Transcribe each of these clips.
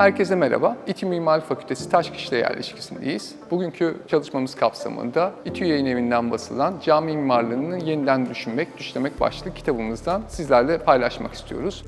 Herkese merhaba. İTÜ Mimarlık Fakültesi Taşkışla yerleşkesindeyiz. Bugünkü çalışmamız kapsamında İTÜ Yayın Evi'nden basılan Cami Mimarlığını Yeniden Düşünmek, Düşlemek başlıklı kitabımızdan sizlerle paylaşmak istiyoruz.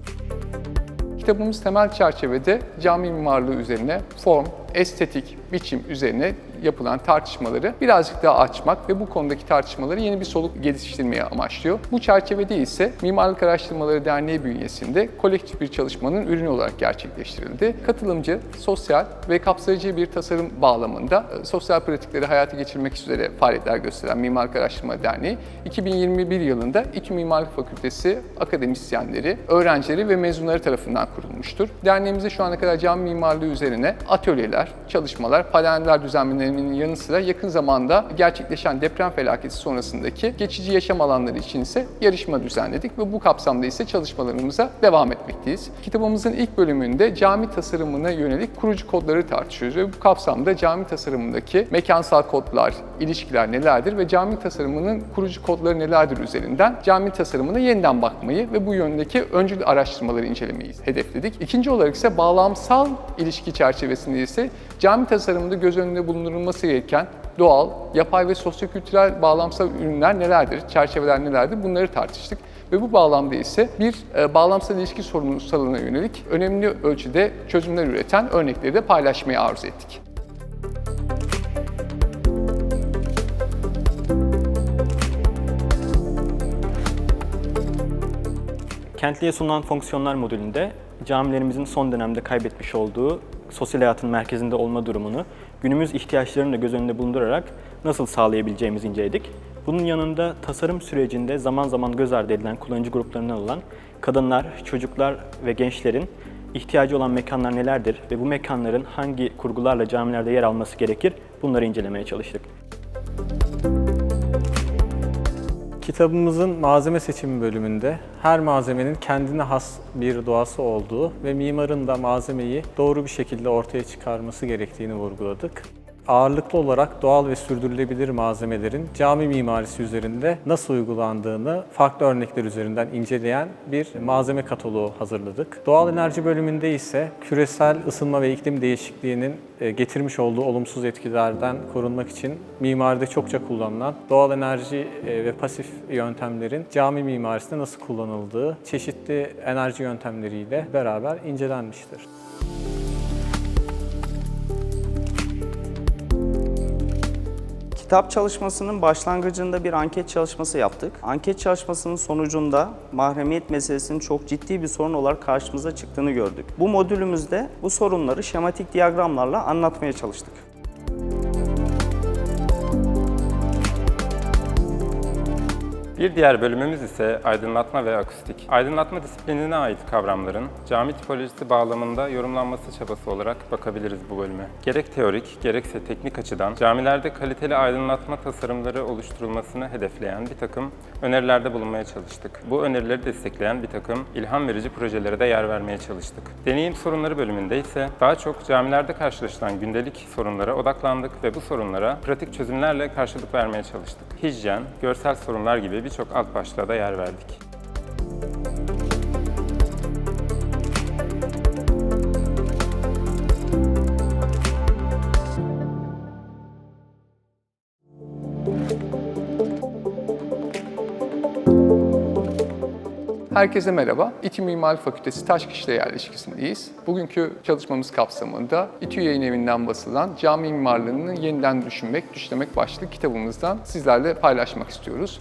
Kitabımız temel çerçevede cami mimarlığı üzerine form, estetik, biçim üzerine yapılan tartışmaları birazcık daha açmak ve bu konudaki tartışmaları yeni bir soluk geliştirmeye amaçlıyor. Bu çerçevede ise Mimarlık Araştırmaları Derneği bünyesinde kolektif bir çalışmanın ürünü olarak gerçekleştirildi. Katılımcı, sosyal ve kapsayıcı bir tasarım bağlamında e, sosyal pratikleri hayata geçirmek üzere faaliyetler gösteren Mimarlık Araştırma Derneği 2021 yılında İTÜ Mimarlık Fakültesi akademisyenleri, öğrencileri ve mezunları tarafından kurulmuştur. Derneğimizde şu ana kadar cami mimarlığı üzerine atölyeler, çalışmalar, paneller düzenlemelerinin yanı sıra yakın zamanda gerçekleşen deprem felaketi sonrasındaki geçici yaşam alanları için ise yarışma düzenledik ve bu kapsamda ise çalışmalarımıza devam etmekteyiz. Kitabımızın ilk bölümünde cami tasarımına yönelik kurucu kodları tartışıyoruz ve bu kapsamda cami tasarımındaki mekansal kodlar, ilişkiler nelerdir ve cami tasarımının kurucu kodları nelerdir üzerinden cami tasarımına yeniden bakmayı ve bu yöndeki öncül araştırmaları incelemeyi hedefledik. İkinci olarak ise bağlamsal ilişki çerçevesinde ise cami tasarımında göz önünde bulundurulması gereken doğal, yapay ve sosyokültürel bağlamsal ürünler nelerdir, çerçeveler nelerdir bunları tartıştık. Ve bu bağlamda ise bir e, bağlamsal ilişki sorunsalına yönelik önemli ölçüde çözümler üreten örnekleri de paylaşmayı arzu ettik. Kentliye sunulan fonksiyonlar modülünde camilerimizin son dönemde kaybetmiş olduğu sosyal hayatın merkezinde olma durumunu günümüz ihtiyaçlarını da göz önünde bulundurarak nasıl sağlayabileceğimizi inceledik. Bunun yanında tasarım sürecinde zaman zaman göz ardı edilen kullanıcı gruplarından olan kadınlar, çocuklar ve gençlerin ihtiyacı olan mekanlar nelerdir ve bu mekanların hangi kurgularla camilerde yer alması gerekir bunları incelemeye çalıştık. Kitabımızın malzeme seçimi bölümünde her malzemenin kendine has bir doğası olduğu ve mimarın da malzemeyi doğru bir şekilde ortaya çıkarması gerektiğini vurguladık. Ağırlıklı olarak doğal ve sürdürülebilir malzemelerin cami mimarisi üzerinde nasıl uygulandığını farklı örnekler üzerinden inceleyen bir malzeme kataloğu hazırladık. Doğal enerji bölümünde ise küresel ısınma ve iklim değişikliğinin e, getirmiş olduğu olumsuz etkilerden korunmak için mimaride çokça kullanılan doğal enerji e, ve pasif yöntemlerin cami mimarisinde nasıl kullanıldığı çeşitli enerji yöntemleriyle beraber incelenmiştir. Kitap çalışmasının başlangıcında bir anket çalışması yaptık. Anket çalışmasının sonucunda mahremiyet meselesinin çok ciddi bir sorun olarak karşımıza çıktığını gördük. Bu modülümüzde bu sorunları şematik diyagramlarla anlatmaya çalıştık. Bir diğer bölümümüz ise aydınlatma ve akustik. Aydınlatma disiplinine ait kavramların cami tipolojisi bağlamında yorumlanması çabası olarak bakabiliriz bu bölüme. Gerek teorik gerekse teknik açıdan camilerde kaliteli aydınlatma tasarımları oluşturulmasını hedefleyen bir takım önerilerde bulunmaya çalıştık. Bu önerileri destekleyen bir takım ilham verici projelere de yer vermeye çalıştık. Deneyim sorunları bölümünde ise daha çok camilerde karşılaşılan gündelik sorunlara odaklandık ve bu sorunlara pratik çözümlerle karşılık vermeye çalıştık. Hijyen, görsel sorunlar gibi birçok alt başlığa da yer verdik. Herkese merhaba. İTÜ Mimarlık Fakültesi Taşkışla yerleşkesindeyiz. Bugünkü çalışmamız kapsamında İTÜ Yayın Evi'nden basılan Cami Mimarlığını Yeniden Düşünmek, Düşlemek başlıklı kitabımızdan sizlerle paylaşmak istiyoruz.